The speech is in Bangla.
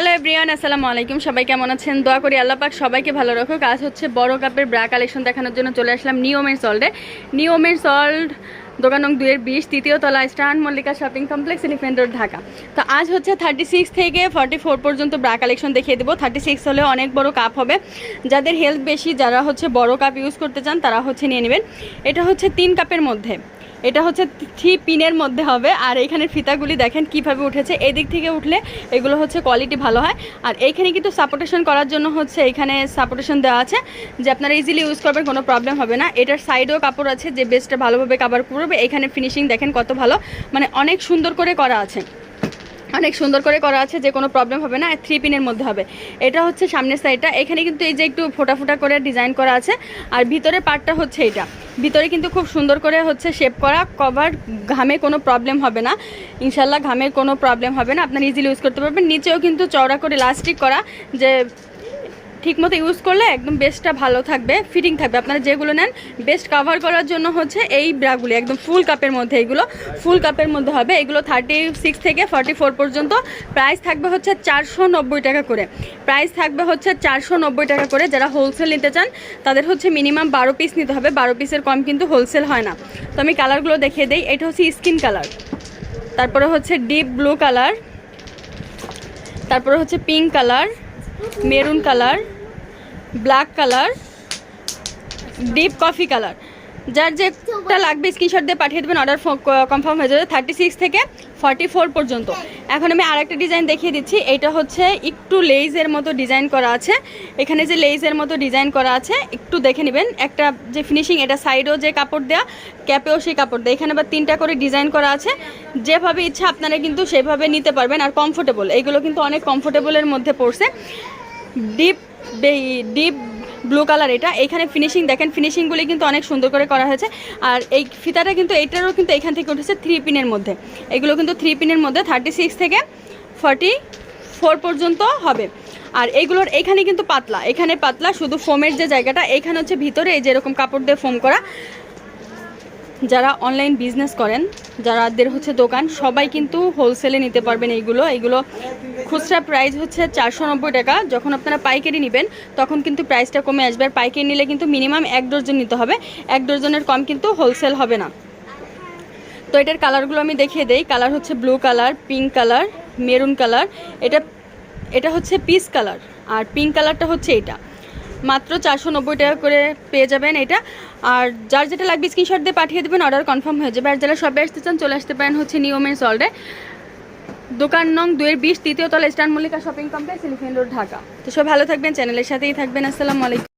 হ্যালো এভরিওয়ান, আসসালামু আলাইকুম। সবাই কেমন আছেন? দোয়া করি আল্লাহ পাক সবাইকে ভালো রাখুক। আজ হচ্ছে বড় কাপের ব্রা কালেকশন দেখানোর জন্য চলে আসলাম নিয়মের সল্টে নিয়মের সল্ট দোকান নং দুইয়ের বিশ, তৃতীয় তলা, স্টান Mallika shopping complex elephant road, Dhaka. তো আজ হচ্ছে থার্টি সিক্স থেকে ফর্টি ফোর পর্যন্ত ব্রা কালেকশন দেখিয়ে দেবো। থার্টি সিক্স হলে অনেক বড় কাপ হবে। যাদের হেলথ বেশি, যারা হচ্ছে বড় কাপ ইউজ করতে চান, তারা হচ্ছে নিয়ে নেবেন। এটা হচ্ছে তিন কাপের মধ্যে। এটা হচ্ছে থ্রি পিনের মধ্যে হবে, আর এইখানের ফিতাগুলি দেখেন কীভাবে উঠেছে। এদিক থেকে উঠলে এগুলো হচ্ছে কোয়ালিটি ভালো হয়। আর এইখানে কিন্তু সাপোর্টেশন করার জন্য হচ্ছে এখানে সাপোর্টেশন দেওয়া আছে, যে আপনারা ইজিলি ইউজ করবেন, কোনো প্রবলেম হবে না। এটার সাইডেও কাপড় আছে, যে বেস্টটা ভালোভাবে কাভার করবে। এখানে ফিনিশিং দেখেন কত ভালো মানে অনেক সুন্দর করে করা আছে। অনেক সুন্দর করে করা আছে, যে কোনো প্রবলেম হবে না থ্রি পিনের মধ্যে হবে। এটা হচ্ছে সামনের সাইডটা এখানে কিন্তু এই যে একটু ফোটা ফোটা করে ডিজাইন করা আছে, আর ভিতরে পার্টটা হচ্ছে এটা ভিতরে কিন্তু খুব সুন্দর করে হচ্ছে শেপ করা কভার ঘামে কোনো প্রবলেম হবে না। ইনশাল্লাহ ঘামের কোনো প্রবলেম হবে না। আপনার ইজিলি ইউজ করতে পারবেন। নিচেও কিন্তু চওড়া করে লাস্টিক করা, যে ঠিকমতো ইউজ করলে একদম বেস্টটা ভালো থাকবে ফিটিং থাকবে। আপনারা যেগুলো নেন বেস্ট কভার করার জন্য হচ্ছে এই ব্রাগুলি, একদম ফুল কাপের মধ্যে এগুলো। ফুল কাপের মধ্যে হবে, এগুলো থার্টি সিক্স থেকে ফর্টি ফোর পর্যন্ত। প্রাইস থাকবে হচ্ছে চারশো নব্বই টাকা করে। প্রাইস থাকবে হচ্ছে চারশো নব্বই টাকা করে। যারা হোলসেল নিতে চান, তাদের হচ্ছে মিনিমাম বারো পিস নিতে হবে। বারো পিসের কম কিন্তু হোলসেল হয় না। তো আমি কালারগুলো দেখিয়ে দিই। এটা হচ্ছে স্কিন কালার তারপরে হচ্ছে ডিপ ব্লু কালার তারপরে হচ্ছে pink colour maroon colour black colour deep coffee colour. যার যেটা লাগবে স্ক্রিনশট দিয়ে পাঠিয়ে দেবেন অর্ডার কনফার্ম হয়ে যাবে থার্টি সিক্স থেকে ফর্টি ফোর পর্যন্ত। এখন আমি আরেকটা ডিজাইন দেখিয়ে দিচ্ছি। এটা হচ্ছে একটু লেইজের মতো ডিজাইন করা আছে। এখানে যে লেইজের মতো ডিজাইন করা আছে, একটু দেখে নেবেন। একটা যে ফিনিশিং এটা সাইডেও যে কাপড় দেওয়া ক্যাপেও সেই কাপড় দেয়। এখানে আবার তিনটা করে ডিজাইন করা আছে। যেভাবে ইচ্ছা আপনারা কিন্তু সেভাবে নিতে পারবেন আর কমফোর্টেবল এইগুলো কিন্তু অনেক কমফোর্টেবলের মধ্যে পড়ছে। ডিপ ডিপ ব্লু কালার এটা। এখানে ফিনিশিং দেখেন ফিনিশিংগুলি কিন্তু অনেক সুন্দর করে করা হয়েছে। আর এই ফিতাটা কিন্তু এটারও কিন্তু এখান থেকে উঠেছে থ্রি পিনের মধ্যে। এগুলো কিন্তু থ্রি পিনের মধ্যে থার্টি সিক্স থেকে ফর্টি ফোর পর্যন্ত হবে। আর এইগুলোর এখানে কিন্তু পাতলা। এখানে পাতলা, শুধু ফোমের যে জায়গাটা, এখানে হচ্ছে ভিতরে এই যেরকম কাপড় দিয়ে ফোম করা। যারা অনলাইন বিজনেস করেন, যারাদের হচ্ছে দোকান, সবাই কিন্তু হোলসেলে নিতে পারবেন এইগুলো। এইগুলো খুচরা প্রাইস হচ্ছে চারশো নব্বই টাকা। যখন আপনারা পাইকারি নেবেন, তখন কিন্তু প্রাইসটা কমে আসবে। আর পাইকারি নিলে কিন্তু মিনিমাম এক ডজন নিতে হবে। এক ডজনের কম কিন্তু হোলসেল হবে না। তো এটার কালারগুলো আমি দেখিয়ে দেই। কালার হচ্ছে blue colour pink colour maroon colour এটা এটা হচ্ছে পিস কালার আর পিঙ্ক কালারটা হচ্ছে এটা। মাত্র চারশো নব্বই টাকা করে পেয়ে যাবেন এটা। আর যার যেটা লাগবে স্ক্রিনশট দিয়ে পাঠিয়ে দেবেন অর্ডার কনফার্ম হয়ে যাবে। আর যারা সবে আসতে চান, চলে আসতে পারেন হচ্ছে নিয়মের সল্টে দোকান নং দুয়ের বিশ, তৃতীয় তলা স্টান Mallika shopping complex elephant road Dhaka. তো সব ভালো থাকবেন চ্যানেলের সাথেই থাকবেন। আসসালামু আলাইকুম।